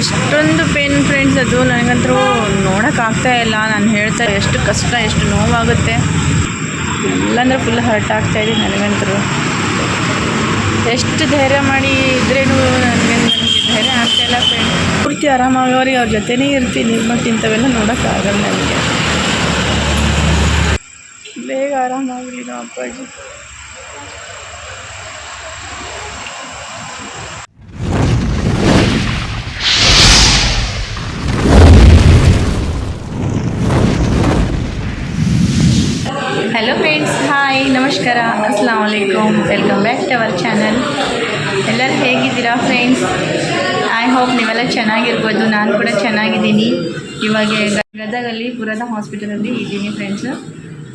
ಎಷ್ಟೊಂದು pain friends ಅದು. ನನಗಂತೂ ನೋಡೋಕ್ಕಾಗ್ತಾ ಇಲ್ಲ. ನಾನು ಹೇಳ್ತಾ ಎಷ್ಟು ಕಷ್ಟ, ಎಷ್ಟು ನೋವಾಗುತ್ತೆ. ಎಲ್ಲಂದ್ರೆ ಫುಲ್ ಹರ್ಟ್ ಆಗ್ತಾ ಇದೆ ನನಗಂತೂ. ಎಷ್ಟು ಧೈರ್ಯ ಮಾಡಿ ಇದ್ರೇನು ನನಗೆ ನನಗೆ ಧೈರ್ಯ ಆಗ್ತಾ ಇಲ್ಲ ಫ್ರೆಂಡ್ ಪೂರ್ತಿ ಆರಾಮಾಗೋರಿ ಅವ್ರ ಜೊತೆನೇ ಇರ್ತೀನಿ. ಬಟ್ ಇಂಥವೆಲ್ಲ ನೋಡೋಕ್ಕಾಗಲ್ಲ ನನಗೆ. ಬೇಗ ಆರಾಮಾಗಲಿ ನಮ್ಮ ಅಪ್ಪಾಜಿ. ಹಲೋ ಫ್ರೆಂಡ್ಸ್ ಹಾಯ್ ನಮಸ್ಕಾರ ಅಸ್ಲಾಮ್ ವಲೈಕುಮ್ welcome back to our channel ಎಲ್ಲರೂ ಹೇಗಿದ್ದೀರಾ ಫ್ರೆಂಡ್ಸ್ ಐ ಹೋಪ್ ನೀವೆಲ್ಲ ಚೆನ್ನಾಗಿರ್ಬೋದು, ನಾನು ಕೂಡ ಚೆನ್ನಾಗಿದ್ದೀನಿ. ಇವಾಗ ಗದಗಲ್ಲಿ ಪುರದ ಹಾಸ್ಪಿಟಲಲ್ಲಿ ಇದ್ದೀನಿ ಫ್ರೆಂಡ್ಸ್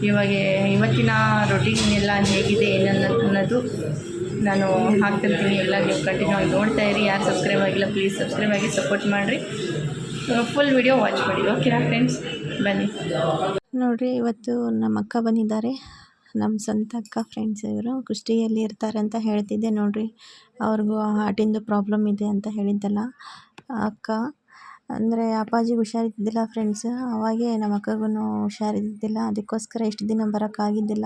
ಇವಾಗ ಇವತ್ತಿನ ರೊಟೀನ್ ಎಲ್ಲ ಹೇಗಿದೆ ಏನನ್ನ ಅನ್ನೋದು ನಾನು ಹಾಕ್ತಿರ್ತೀನಿ ಎಲ್ಲ ನೀವು ಕಂಟಿನ್ಯೂ ಆಗಿ ನೋಡ್ತಾ ಇರಿ. ಯಾರು ಸಬ್ಸ್ಕ್ರೈಬ್ ಆಗಿಲ್ಲ ಪ್ಲೀಸ್ ಸಬ್ಸ್ಕ್ರೈಬ್ ಆಗಿ ಸಪೋರ್ಟ್ ಮಾಡಿರಿ. ಫುಲ್ ವಿಡಿಯೋ ವಾಚ್ ಮಾಡಿ ಓಕೆನಾ ಫ್ರೆಂಡ್ಸ್ ಬನ್ನಿ. ನೋಡ್ರಿ, ಇವತ್ತು ನಮ್ಮ ಅಕ್ಕ ಬಂದಿದ್ದಾರೆ. ನಮ್ಮ ಸ್ವಂತ ಅಕ್ಕ ಫ್ರೆಂಡ್ಸ್ ಇವರು. ಕುಷ್ಟಿಯಲ್ಲಿ ಇರ್ತಾರೆ ಅಂತ ಹೇಳ್ತಿದ್ದೆ ನೋಡ್ರಿ. ಅವ್ರಿಗೂ ಹಾರ್ಟಿಂದು ಪ್ರಾಬ್ಲಮ್ ಇದೆ ಅಂತ ಹೇಳಿದ್ದಲ್ಲ ಅಕ್ಕ. ಅಂದರೆ ಅಪ್ಪಾಜಿಗೆ ಹುಷಾರಿದ್ದಿಲ್ಲ ಫ್ರೆಂಡ್ಸ್ ಅವಾಗೆ ನಮ್ಮ ಅಕ್ಕಗೂ ಹುಷಾರಿದ್ದಿಲ್ಲ ಅದಕ್ಕೋಸ್ಕರ ಇಷ್ಟು ದಿನ ಬರೋಕ್ಕಾಗಿದ್ದಿಲ್ಲ.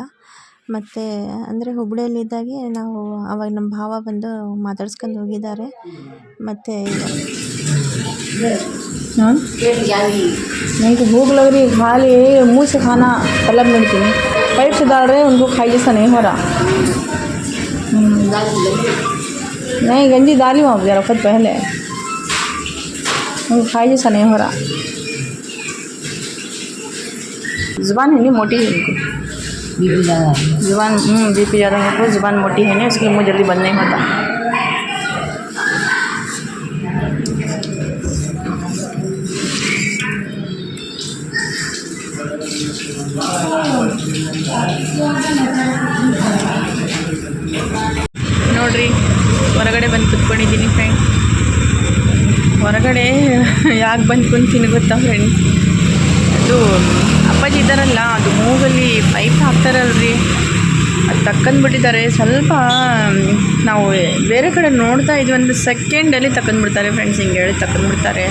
ಮತ್ತು ಅಂದರೆ ಹುಬ್ಬಳ್ಳಿಯಲ್ಲಿದ್ದಾಗೆ ನಾವು ಅವಾಗ ನಮ್ಮ ಭಾವ ಬಂದು ಮಾತಾಡ್ಸ್ಕೊಂಡು ಹೋಗಿದ್ದಾರೆ. ಮತ್ತು हाँ नहीं तो भूख लग रही है खा लिए मुँह से खाना तलब मिलती है पाइप से डाल रहे हैं उनको खाई जैसा नहीं हो रहा। हम्म। नहीं गंजी डाली वहाँ जरा खुद पहले। उनको खाई जैसा नहीं हो रहा। ज़ुबान है नहीं मोटी है उनको ज़ुबान बी पी ज़्यादा है तो ज़ुबान मोटी है नहीं उसके मुँह जल्दी बंद नहीं होता। ಬಂದು ಫ್ರೆಂಡ್ಸ್ ಫ್ರೆಂಡ್ ಹೊರಗಡೆ ಯಾಕೆ ಬಂದು ಕುಂತೀನಿ ಗೊತ್ತಾ ಫ್ರೆಂಡ್ಸ್ ಅದು ಅಪ್ಪಾಜಿ ಇದ್ದಾರಲ್ಲ, ಅದು ಮೂಗಲ್ಲಿ ಪೈಪ್ ಹಾಕ್ತಾರಲ್ರಿ. ಅದು ತಕ್ಕಂದ್ಬಿಟ್ಟಿದ್ದಾರೆ ಸ್ವಲ್ಪ ನಾವು ಬೇರೆ ಕಡೆ ನೋಡ್ತಾ ಇದ್ವಿ ಅಂದರೆ ಸೆಕೆಂಡಲ್ಲಿ ತಕ್ಕಂದ್ಬಿಡ್ತಾರೆ ಫ್ರೆಂಡ್ಸ್ ಹಿಂಗೆ ಹೇಳಿ ತಕ್ಕಂದ್ಬಿಡ್ತಾರೆ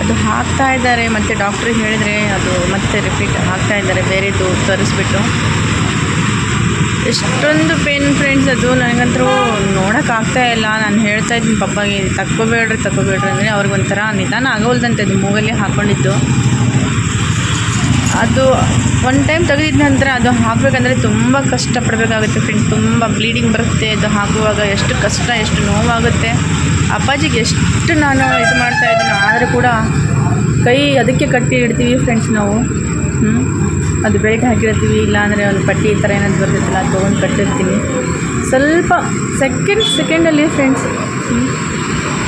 ಅದು ಹಾಕ್ತಾ ಇದ್ದಾರೆ, ಮತ್ತು ಡಾಕ್ಟ್ರಿಗೆ ಹೇಳಿದರೆ ಅದು ಮತ್ತೆ ರಿಪೀಟ್ ಹಾಕ್ತಾ ಇದ್ದಾರೆ, ಬೇರೆದು ತರಿಸ್ಬಿಟ್ಟು. ಎಷ್ಟೊಂದು ಪೇನ್ ಫ್ರೆಂಡ್ಸ್ ಅದು. ನನಗಂತೂ ನೋಡೋಕ್ಕಾಗ್ತಾ ಇಲ್ಲ. ನಾನು ಹೇಳ್ತಾ ಇದ್ದೀನಿ, ಪಪ್ಪಾಗೆ ತಕ್ಕೋಬೇಡ್ರಿ ತಕ್ಕೋಬೇಡ್ರಿ ಅಂದರೆ ಅವ್ರಿಗೊಂಥರ ನಿಧಾನ ಆಗೋಲ್ದಂತೆ ಅದು ಮೂಗಲ್ಲಿ ಹಾಕ್ಕೊಂಡಿದ್ದು ಅದು ಒನ್ ಟೈಮ್ ತೆಗೆದಿದ ನಂತರ ಅದು ಹಾಕಬೇಕಂದ್ರೆ ತುಂಬ ಕಷ್ಟಪಡಬೇಕಾಗುತ್ತೆ ಫ್ರೆಂಡ್ಸ್ ತುಂಬ ಬ್ಲೀಡಿಂಗ್ ಬರುತ್ತೆ. ಅದು ಹಾಕುವಾಗ ಎಷ್ಟು ಕಷ್ಟ, ಎಷ್ಟು ನೋವಾಗುತ್ತೆ. ಅಪ್ಪಾಜಿಗೆ ಎಷ್ಟು ನಾನು ಇದು ಮಾಡ್ತಾ ಇದ್ದೀನಿ, ಆದರೆ ಕೂಡ ಕೈ ಅದಕ್ಕೆ ಕಟ್ಟಿ ಇಡ್ತೀವಿ ಫ್ರೆಂಡ್ಸ್ ನಾವು. ಅದು ಬೆಲ್ಟ್ ಹಾಕಿರ್ತೀವಿ, ಇಲ್ಲಾಂದರೆ ಒಂದು ಪಟ್ಟಿ ಈ ಥರ ಏನಾದ್ರು ಬರ್ತಿರ್ತಲ್ಲ ಅದು ತೊಗೊಂಡು ಕಟ್ಟಿರ್ತೀನಿ. ಸ್ವಲ್ಪ ಸೆಕೆಂಡ್ ಸೆಕೆಂಡಲ್ಲಿ ಫ್ರೆಂಡ್ಸ್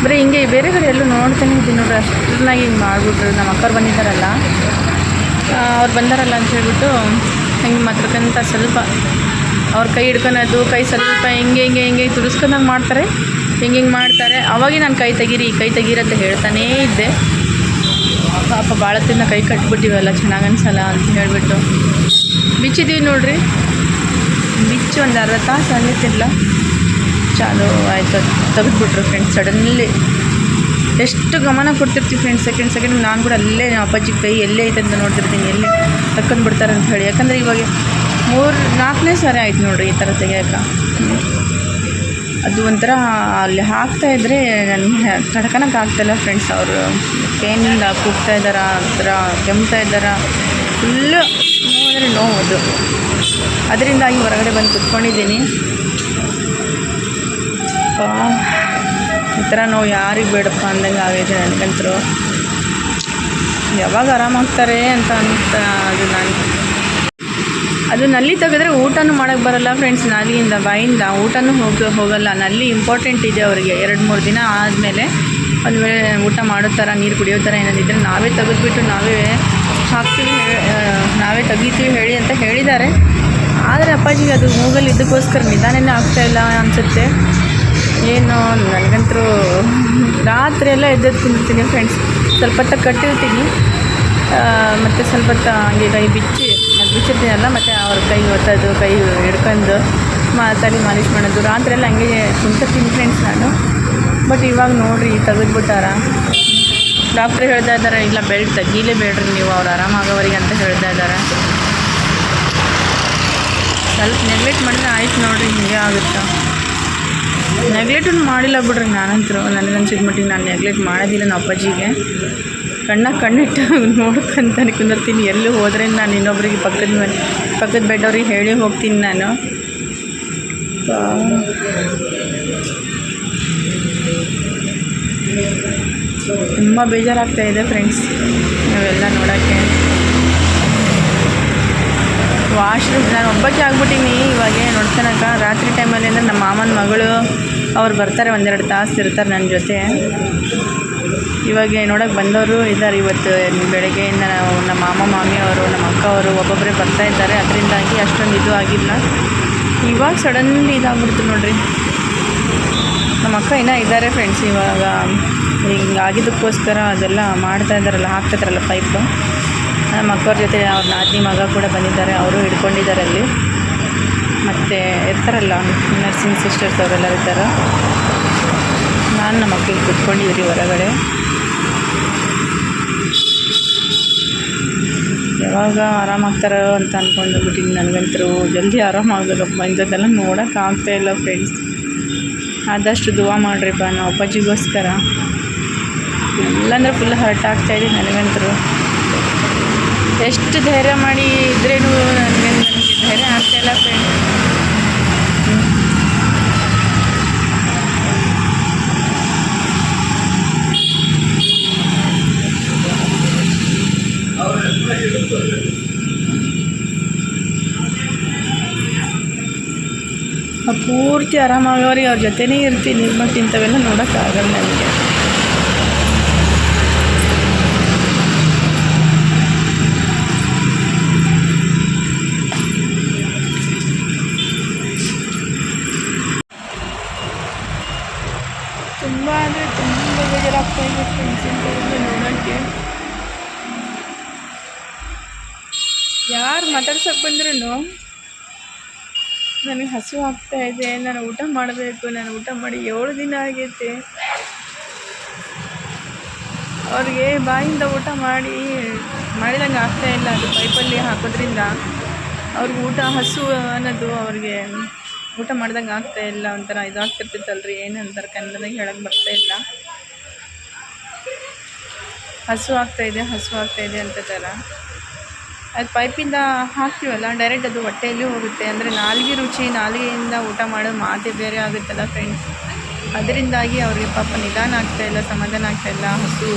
ಬರೀ ಹಿಂಗೆ ಬೇರೆ ಕಡೆ ಎಲ್ಲೂ ನೋಡ್ತಾನೆ ಇದ್ದೀನಿ ನೋಡ್ರಿ ಅಷ್ಟನ್ನಾಗಿ ಹಿಂಗೆ ಮಾಡಿಬಿಟ್ರು, ನಮ್ಮ ಅಕ್ಕವ್ರು ಬಂದಿದ್ದಾರಲ್ಲ. ಅವ್ರು ಬಂದಾರಲ್ಲ ಅಂತ ಹೇಳ್ಬಿಟ್ಟು, ಹಿಂಗೆ ಮಾತ್ರಕ್ಕಂತ ಸ್ವಲ್ಪ. ಅವ್ರ ಕೈ ಹಿಡ್ಕೊಳೋದು, ಕೈ ಸ್ವಲ್ಪ ಹಿಂಗೆ ಹಿಂಗೆ ಹಿಂಗೆ ತುಳಿಸ್ಕೊಂಡಂಗೆ ಮಾಡ್ತಾರೆ. ಹಿಂಗೆ ಹಿಂಗೆ ಮಾಡ್ತಾರೆ. ಅವಾಗೇ ನಾನು ಕೈ ತೆಗೀರಿ, ಕೈ ತೆಗೀರಂತ ಹೇಳ್ತಾನೇ ಇದ್ದೆ. ಪಾಪ ಭಾಳ ತಿನ್ನ ಕೈ ಕಟ್ಬಿಟ್ಟಿವಲ್ಲ ಚೆನ್ನಾಗಿ ಅನ್ಸಲ್ಲ ಅಂತ ಹೇಳಿಬಿಟ್ಟು. ಬಿಚ್ಚಿದ್ದೀವಿ ನೋಡ್ರಿ. ಬಿಚ್ಚಿ ಒಂದು ಅರ್ಧ ತಾಸು ಆಗಿತ್ತಿಲ್ಲ ಚಾಲು, ಆಯಿತು ತೆಗೆದುಬಿಟ್ರು ಫ್ರೆಂಡ್ಸ್ ಸಡನ್ಲಿ ಎಷ್ಟು ಗಮನ ಕೊಡ್ತಿರ್ತೀವಿ ಫ್ರೆಂಡ್ಸ್ ಸೆಕೆಂಡ್ ಸೆಕೆಂಡ್ ನಾನು ಕೂಡ ಅಲ್ಲೇ ಅಪ್ಪಾಜಿ ಕೈ ಎಲ್ಲೇ ಐತೆ ಅಂತ ನೋಡ್ತಿರ್ತೀನಿ, ಎಲ್ಲೇ ತಕ್ಕೊಂಡು ಬಿಡ್ತಾರೆ ಅಂತ ಹೇಳಿ. ಯಾಕಂದರೆ ಇವಾಗ ಮೂರು, ನಾಲ್ಕನೇ ಸಾರಿ ಆಯ್ತು ನೋಡ್ರಿ ಈ ಥರ ತೆಗಿಯೋಕೆ. ಅದು ಒಂಥರ ಅಲ್ಲಿ ಹಾಕ್ತಾ ಇದ್ದರೆ ನನಗೆ ಆಗ್ತಾಯಿಲ್ಲ ಫ್ರೆಂಡ್ಸ್ ಅವರು. ಪೇನಿಂದ ಕೂಗ್ತಾ ಇದ್ದಾರೆ, ಒಂಥರ ಕೆಮ್ತಾ ಇದ್ದಾರೆ. ಫುಲ್ಲು ನೋವು ನೋವು ಅದು. ಅದರಿಂದಾಗಿ ಹೊರಗಡೆ ಬಂದು ಕುತ್ಕೊಂಡಿದ್ದೀನಿ. ಈ ಥರ ನೋವು ಯಾರಿಗೆ ಬೇಡಪ್ಪ ಅಂದಂಗೆ ಆಗೈತೆ ನನಗಂತರೂ ಯಾವಾಗ ಆರಾಮಾಗ್ತಾರೆ ಅಂತ ಅಂತ ಅದು ನಾನು. ಅದು ನಲ್ಲಿ ತೆಗೆದ್ರೆ ಊಟನೂ ಮಾಡೋಕ್ಕೆ ಬರಲ್ಲ ಫ್ರೆಂಡ್ಸ್ ನಲ್ಲಿಯಿಂದ ಬಾಯಿಂದ ಊಟನೂ ಹೋಗ, ಹೋಗಲ್ಲ. ನಲ್ಲಿ ಇಂಪಾರ್ಟೆಂಟ್ ಇದೆ ಅವರಿಗೆ. ಎರಡು ಮೂರು ದಿನ ಆದಮೇಲೆ ಒಂದು ವೇಳೆ ಊಟ ಮಾಡೋ ಥರ ನೀರು ಕುಡಿಯೋ ಥರ ಏನಾದಿದ್ರೆ ನಾವೇ ತೆಗೆದ್ಬಿಟ್ಟು ನಾವೇ ಹಾಕ್ತೀವಿ ನಾವೇ ತೆಗಿತೀವಿ ಹೇಳಿ ಅಂತ ಹೇಳಿದ್ದಾರೆ. ಆದರೆ ಅಪ್ಪಾಜಿಗೆ ಅದು ಮೂಗಲ್ಲಿ ಇದಕ್ಕೋಸ್ಕರ ನಿಧಾನನೇ ಆಗ್ತಾಯಿಲ್ಲ ಅನಿಸುತ್ತೆ. ಏನು ನನಗಂತರೂ ರಾತ್ರಿ ಎಲ್ಲ ಎದ್ದೆದ್ದು ಕುಂದಿರ್ತೀನಿ ಫ್ರೆಂಡ್ಸ್ ಸ್ವಲ್ಪ ಹೊತ್ತ ಕಟ್ಟಿರ್ತೀನಿ. ಮತ್ತು ಸ್ವಲ್ಪ ಹೊತ್ತ ಹಂಗೆ ಕೈ ಬಿಚ್ಚಿ ಬಿಚ್ಚಿರ್ತೀನಲ್ಲ ಮತ್ತು ಅವ್ರ ಕೈ ಒತ್ತೋದು, ಕೈ ಹಿಡ್ಕೊಂಡು ಮಾ, ತಲೆ ಮಾಲಿಶ್ ಮಾಡೋದು, ರಾತ್ರಿ ಎಲ್ಲ ಹಂಗೆ ಫ್ರೆಂಡ್ಸ್ ನಾನು. ಬಟ್ ಇವಾಗ ನೋಡಿರಿ ತೆಗೆದ್ಬಿಟ್ಟಾರ ಡಾಕ್ಟ್ರ್ ಹೇಳ್ತಾ ಇದ್ದಾರೆ ಇಲ್ಲ ಬೆಲ್ಟ್ ತೆಗೀಲೇಬೇಡ್ರಿ ನೀವು, ಅವ್ರು ಆರಾಮಾಗೋವರಿಗೆ ಅಂತ ಹೇಳ್ತಾ ಇದ್ದಾರೆ ಸ್ವಲ್ಪ ನೆಗ್ಲೆಕ್ಟ್ ಮಾಡಿದ್ರೆ ಆಯ್ತು ನೋಡಿರಿ, ಹಿಂಗೆ ಆಗುತ್ತೆ? ನೆಗ್ಲೆಕ್ಟನ್ನು ಮಾಡಿಲ್ಲ ಬಿಡ್ರಿ, ನಾನಂತರೂ. ನನಗನ್ಸಿದ ಮಟ್ಟಿಗೆ ನಾನು ನೆಗ್ಲೆಕ್ಟ್ ಮಾಡೋದಿಲ್ಲ ನಮ್ಮ ಅಪ್ಪಾಜಿಗೆ. ಕಣ್ಣ ಕಣ್ಣಿಟ್ಟು ನೋಡ್ಕೊಂತಾನೆ ಕುಂದಿರ್ತೀನಿ. ಎಲ್ಲೂ ಹೋದ್ರೆ ನಾನು ಇನ್ನೊಬ್ರಿಗೆ ಪಕ್ಕದ ಮನೆ, ಪಕ್ಕದ ಬೆಡ್ಡವ್ರಿಗೆ ಹೇಳಿ ಹೋಗ್ತೀನಿ ನಾನು. ತುಂಬ ಬೇಜಾರಾಗ್ತಾ ಇದೆ ಫ್ರೆಂಡ್ಸ್, ನಾವೆಲ್ಲ ನೋಡೋಕ್ಕೆ. ವಾಶ್ರೂಮ್, ನಾನು ಒಬ್ಬಕ್ಕೆ ಆಗ್ಬಿಟ್ಟಿನಿ, ಇವಾಗ ನೋಡ್ಕೊಳಕ ರಾತ್ರಿ ಟೈಮಲ್ಲಿ ಅಂದರೆ ನಮ್ಮ ಮಾಮನ ಮಗಳು, ಅವ್ರು ಬರ್ತಾರೆ ಒಂದೆರಡು ತಾಸು ಇರ್ತಾರೆ ನನ್ನ ಜೊತೆ. ಇವಾಗ ನೋಡೋಕೆ ಬಂದವರು ಇದ್ದಾರೆ ಇವತ್ತು ಬೆಳಗ್ಗೆಯಿಂದ ನಾವು ನಮ್ಮ ಮಾಮ, ಮಾಮಿ ಅವರು, ನಮ್ಮ ಅಕ್ಕ ಅವರು ಒಬ್ಬೊಬ್ಬರೇ ಬರ್ತಾ ಇದ್ದಾರೆ. ಅದರಿಂದಾಗಿ ಅಷ್ಟೊಂದು ಇದು ಆಗಿಲ್ಲ. ಇವಾಗ ಸಡನ್ಲಿ ಇದಾಗ್ಬಿಡ್ತು ನೋಡ್ರಿ. ನಮ್ಮ ಅಕ್ಕ ಇನ್ನ ಇದ್ದಾರೆ ಫ್ರೆಂಡ್ಸ್ ಇವಾಗ. ಹಿಂಗೆ ಆಗಿದ್ದಕ್ಕೋಸ್ಕರ ಅದೆಲ್ಲ ಮಾಡ್ತಾ ಇದ್ದಾರಲ್ಲ ಹಾಕ್ತಿದ್ದಾರಲ್ಲ ಪೈಪು ನಮ್ಮ ಅಕ್ಕವ್ರ ಜೊತೆ ಅವ್ರ ನಾದಿನಿ ಮಗ ಕೂಡ ಬಂದಿದ್ದಾರೆ, ಅವರು ಹಿಡ್ಕೊಂಡಿದ್ದಾರೆ ಅಲ್ಲಿ. ಮತ್ತು ಇರ್ತಾರಲ್ಲ ನರ್ಸಿಂಗ್ ಸಿಸ್ಟರ್ಸ್ ಅವರೆಲ್ಲ ಇರ್ತಾರೆ. ನಾನು ನಮ್ಮ ಮಕ್ಕಳಿಗೆ ಕುತ್ಕೊಂಡಿದ್ರಿ ಹೊರಗಡೆ. ಯಾವಾಗ ಆರಾಮಾಗ್ತಾರೋ ಅಂತ ಅಂದ್ಕೊಂಡು ಬಿಟ್ಟಿನಿ ನನಗಂತರೂ ಜಲ್ದಿ ಆರಾಮಾಗಬೇಕಪ್ಪ ಇಂಥದ್ದೆಲ್ಲ ನೋಡೋಕೆ ಆಗ್ತಾ ಇಲ್ಲ ಫ್ರೆಂಡ್ಸ್ ಆದಷ್ಟು ದುವಾ ಮಾಡಿರಿಪ್ಪ ನಾವು ಅಪ್ಪಾಜಿಗೋಸ್ಕರ. ಇಲ್ಲಾಂದ್ರೆ ಫುಲ್ ಹರ್ಟ್ ಆಗ್ತಾಯಿದೆ ನನಗಂತರೂ ಎಷ್ಟು ಧೈರ್ಯ ಮಾಡಿ ಇದ್ರೇನು ನನಗೆ ನನಗೆ ಧೈರ್ಯ ಆಗ್ತಾಯಿಲ್ಲ ಫ್ರೆಂಡ್ ಪೂರ್ತಿ ಆರಾಮಾಗೋರಿಗೆ ಅವ್ರ ಜೊತೆನೇ ಇರ್ತೀನಿ ಬಟ್ ಇಂಥವೆಲ್ಲ ನೋಡೋಕ್ಕಾಗಲ್ಲ ನನಗೆ. ತುಂಬ ಅಂದರೆ ತುಂಬ ನೋಡೋಕ್ಕೆ. ಯಾರು ಮಾತಾಡ್ಸೋಕೆ ಬಂದ್ರೂ ನನಗೆ ಹಸು ಆಗ್ತಾ ಇದೆ, ನಾನು ಊಟ ಮಾಡಬೇಕು, ನಾನು ಊಟ ಮಾಡಿ ಏಳು ದಿನ ಆಗೈತೆ. ಅವ್ರಿಗೆ ಬಾಯಿಂದ ಊಟ ಮಾಡಿ ಮಾಡಿದಂಗೆ ಆಗ್ತಾ ಇಲ್ಲ, ಅದು ಪೈಪಲ್ಲಿ ಹಾಕೋದ್ರಿಂದ. ಅವ್ರಿಗೆ ಊಟ ಹಸು ಅನ್ನೋದು ಅವ್ರಿಗೆ ಊಟ ಮಾಡ್ದಂಗೆ ಆಗ್ತಾ ಇಲ್ಲ, ಒಂಥರ ಇದಾಗ್ತಿರ್ತೈತಲ್ರಿ, ಏನಂತಾರೆ ಕನ್ನಡದಾಗ ಹೇಳಕ್ಕೆ ಬರ್ತಾ ಇಲ್ಲ. ಹಸು ಆಗ್ತಾಯಿದೆ ಹಸು ಆಗ್ತಾಯಿದೆ ಇದೆ ಅಂತಿದ್ದಾರೆ ಅದು ಪೈಪಿಂದ ಹಾಕ್ತೀವಲ್ಲ ಡೈರೆಕ್ಟ್ ಅದು ಹೊಟ್ಟೆಯಲ್ಲಿ ಹೋಗುತ್ತೆ. ಅಂದರೆ ನಾಲ್ಗೆ ರುಚಿ, ನಾಲಿಗೆಯಿಂದ ಊಟ ಮಾಡೋ ಮಾತೇ ಬೇರೆ ಆಗುತ್ತಲ್ಲ ಫ್ರೆಂಡ್ಸ್ ಅದರಿಂದಾಗಿ ಅವ್ರಿಗೆ ಪಾಪ ನಿಧಾನ ಆಗ್ತಾಯಿಲ್ಲ ಸಮಾಧಾನ ಆಗ್ತಾಯಿಲ್ಲ ಹಸು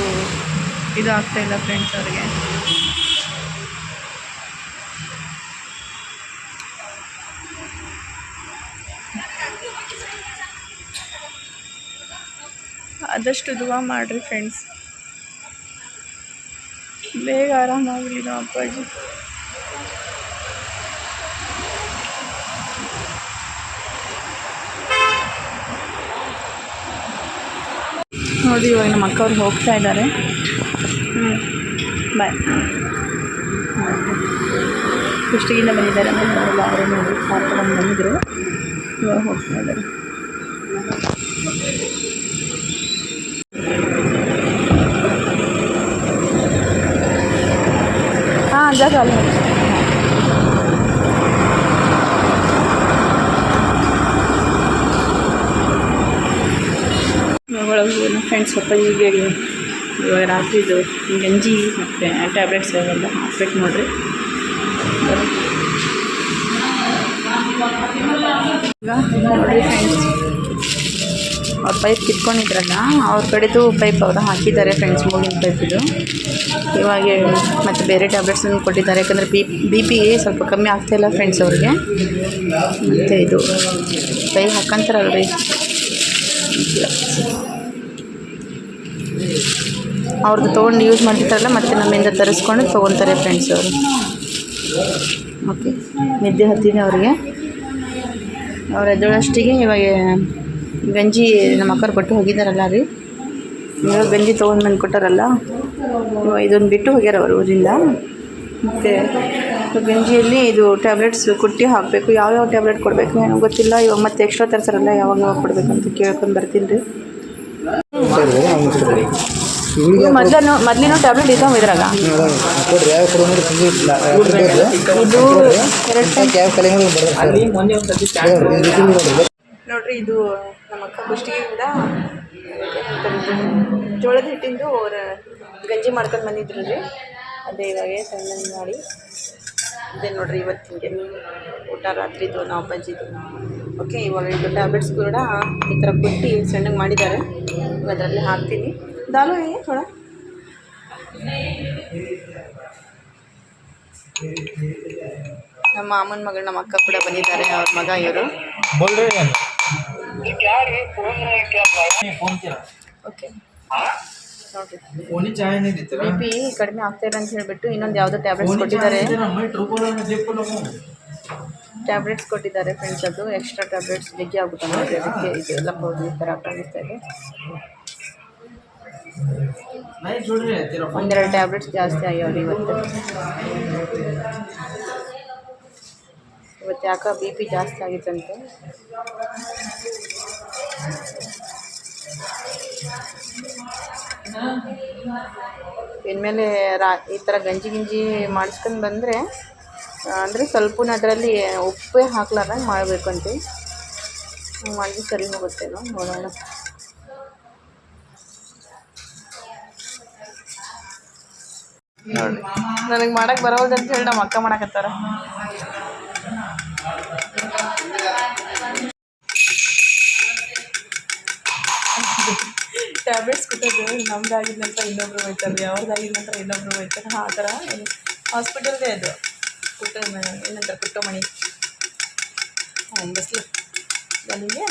ಇದು ಆಗ್ತಾಯಿಲ್ಲ ಫ್ರೆಂಡ್ಸ್ ಅವ್ರಿಗೆ. ಆದಷ್ಟು ದುವಾ ಮಾಡಿರಿ ಫ್ರೆಂಡ್ಸ್ ಬೇಗ ಆರಾಮಾಗಲಿ ನಮ್ಮ ಅಪ್ಪಾಜಿ. ನೋಡಿ ಇವಾಗ ನಮ್ಮ ಅಕ್ಕವ್ರು ಹೋಗ್ತಾ ಇದ್ದಾರೆ. ಹ್ಞೂ ಬಾಯ್. ಕುಷ್ಟಿಗಿಂದ ಬಂದಿದ್ದಾರೆ. ಅಂತ ನೋಡಲ್ಲ ಅವರೇ ನೋಡಿ ಕಾರ್ ಬಂದಿದ್ರು. ಇವಾಗ ಹೋಗ್ತಾ ಇದ್ದಾರೆ. ಅಲ್ಲಿ. ಒಳಗೆ ಫ್ರೆಂಡ್ಸ್ ಸ್ವಲ್ಪ ಹೀಗೆ ಇವಾಗ ರಾತ್ರಿದು ಗಂಜಿ ಮತ್ತು ಟ್ಯಾಬ್ಲೆಟ್ಸ್ ಅವೆಲ್ಲ ಹಾಕ್ಬೇಕು ನೋಡಿರಿ. ಫ್ರೆಂಡ್ಸ್ ಅವ್ರ ಪೈಪ್ ಕಿತ್ಕೊಂಡಿದ್ರಲ್ಲ ಅವ್ರ ಕಡೆದು ಪೈಪ್ ಅವರು ಹಾಕಿದ್ದಾರೆ ಫ್ರೆಂಡ್ಸ್ ಮೂಗಿನ ಪೈಪಿದು ಇವಾಗ ಮತ್ತು ಬೇರೆ ಟ್ಯಾಬ್ಲೆಟ್ಸನ್ನು ಕೊಟ್ಟಿದ್ದಾರೆ. ಯಾಕಂದರೆ ಬಿ ಬಿ ಪಿ ಸ್ವಲ್ಪ ಕಮ್ಮಿ ಆಗ್ತಾಯಿಲ್ಲ ಫ್ರೆಂಡ್ಸ್ ಅವ್ರಿಗೆ. ಮತ್ತು ಇದು ಕೈ ಹಾಕಂತಾರಲ್ರಿ. ಅವ್ರದ್ದು ತೊಗೊಂಡು ಯೂಸ್ ಮಾಡ್ತಿರ್ತಾರಲ್ಲ, ಮತ್ತು ನಮ್ಮಿಂದ ತರಿಸ್ಕೊಂಡು ತೊಗೊತಾರೆ ಫ್ರೆಂಡ್ಸ್ ಅವರು. ಓಕೆ ನಿದ್ದೆ ಹತ್ತಿದೆ ಅವ್ರಿಗೆ. ಅವ್ರು ಎದ್ದೋಳಷ್ಟಿಗೆ ಇವಾಗ ಗಂಜಿ ನಮ್ಮ ಅಕ್ಕರು ಕೊಟ್ಟು ಹೋಗಿದ್ದಾರಲ್ಲ ರೀ. ಇವಾಗ ಗಂಜಿ ತೊಗೊಂಡು ಬಂದು ಕೊಟ್ಟಾರಲ್ಲ. ಇದೊಂದು ಬಿಟ್ಟು ಹೋಗ್ಯಾರ ಅವರು ಊರಿಂದ. ಮತ್ತು ಗಂಜಿಯಲ್ಲಿ ಇದು ಟ್ಯಾಬ್ಲೆಟ್ಸ್ ಕುಟ್ಟಿ ಹಾಕಬೇಕು. ಯಾವ್ಯಾವ ಟ್ಯಾಬ್ಲೆಟ್ ಕೊಡಬೇಕು ಏನೋ ಗೊತ್ತಿಲ್ಲ. ಇವಾಗ ಮತ್ತೆ ಎಕ್ಸ್ಟ್ರಾ ತರಿಸಾರಲ್ಲ ಯಾವಾಗ ಯಾವಾಗ ಕೊಡಬೇಕು ಅಂತ ಕೇಳ್ಕೊಂಡು ಬರ್ತೀನಿ ರೀ. ಮೊದಲು ಮೊದಲಿನ ಟ್ಯಾಬ್ಲೆಟ್ ಇದ್ದಾವೆ ಇದ್ರಾಗ. ಯಾವ ಇದು ಯಾವ ನೋಡ್ರಿ ಇದು ನಮ್ಮ ಅಕ್ಕ ಕುಷ್ಟಿಗಿಂದ ಜೋಳದ ಹಿಟ್ಟಿಂದು ಅವ್ರ ಗಂಜಿ ಮಾಡ್ಕೊಂಡು ಬಂದಿದ್ರು ರೀ. ಅದೇ ಇವಾಗ ಸಣ್ಣ ಮಾಡಿ. ಇದೇ ನೋಡ್ರಿ ಇವತ್ತಿಗೆ ಊಟ ರಾತ್ರಿದು ನಾವು ಅಪ್ಪಾಜಿದು ಓಕೆ ಇವಾಗ ಇದು ಟ್ಯಾಬ್ಲೆಟ್ಸ್ ಕೂಡ ಈ ಥರ ಕೊಟ್ಟು ಸಣ್ಣಗೆ ಮಾಡಿದ್ದಾರೆ. ಇವಾಗ ಅದರಲ್ಲಿ ಹಾಕ್ತೀನಿ. ದಾಲು ಹೇಗೆ ಥೋಡ ನಮ್ಮ ಅಮ್ಮನ ಮಗಳು ನಮ್ಮ ಅಕ್ಕ ಕೂಡ ಬಂದಿದ್ದಾರೆ ಅವ್ರ ಮಗ ಇವರು. ಓಕೆ ನೋಡ್ರಿ ಫೋನಿ ಚಾಯ್ ಏನಿದ್ದೀರಾ ಬಿ ಪಿ ಕಡಿಮೆ ಆಗ್ತಾ ಇಲ್ಲ ಅಂತ ಹೇಳ್ಬಿಟ್ಟು ಇನ್ನೊಂದು ಯಾವುದೋ ಟ್ಯಾಬ್ಲೆಟ್ಸ್ ಕೊಟ್ಟಿದ್ದಾರೆ. ಟ್ಯಾಬ್ಲೆಟ್ಸ್ ಕೊಟ್ಟಿದ್ದಾರೆ ಫ್ರೆಂಡ್ಸ್ ಅದು. ಎಕ್ಸ್ಟ್ರಾ ಟ್ಯಾಬ್ಲೆಟ್ಸ್ ಜಗ್ಗಿ ಆಗುತ್ತೆ ನೋಡ್ರಿ ಅದಕ್ಕೆ ಇದೆಲ್ಲ ಪೌಡ್ರ್ ಈ ಥರ ಕಾಣಿಸ್ತಾ ಇದೆ. ಒಂದೆರಡು ಟ್ಯಾಬ್ಲೆಟ್ಸ್ ಜಾಸ್ತಿ ಆಗ್ಯಾವ್ರಿ ಇವತ್ತು. ಇವತ್ತು ಯಾಕೆ ಬಿ ಪಿ ಜಾಸ್ತಿ ಆಗಿತ್ತಂತೆ. ಇನ್ಮೇಲೆ ರಾ ಈ ಥರ ಗಂಜಿ ಗಿಂಜಿ ಮಾಡಿಸ್ಕೊಂಡು ಬಂದರೆ ಅಂದರೆ ಸ್ವಲ್ಪ ಅದರಲ್ಲಿ ಉಪ್ಪೇ ಹಾಕ್ಲಾರ್ದಂಗೆ ಮಾಡಬೇಕಂತೆ ಮಾಡಿದ್ರೆ ಸರಿ ಹೋಗುತ್ತೇನೋ ನೋಡೋಣ. ನೋಡಿ. ನನಗೆ ಮಾಡಕ್ಕೆ ಬರೋದು ಅಂತ ಹೇಳಿ ನಮ್ಮ ಅಕ್ಕ ಮಾಡಕತ್ತಾರ. ಟ್ಯಾಬ್ಲೆಟ್ಸ್ ಕೊಟ್ಟದ್ದು ನಮ್ದಾಗಿದ ನಂತರ ಇನ್ನೊಬ್ರು ಹೋಯ್ತಾರೆ ಅವ್ರದ್ದಾಗಿದ ನಂತರ ಇನ್ನೊಬ್ರು ಹೋಯ್ತಾರೆ. ಆ ಥರ ಹಾಸ್ಪಿಟಲ್ದೇ ಅದು. ಕುಟ್ಟ ಏನಂತಾರೆ ಕುಟ್ಟೋ ಮಣಿ ಹಂಗಸ್ಲಿ ನನಗೆ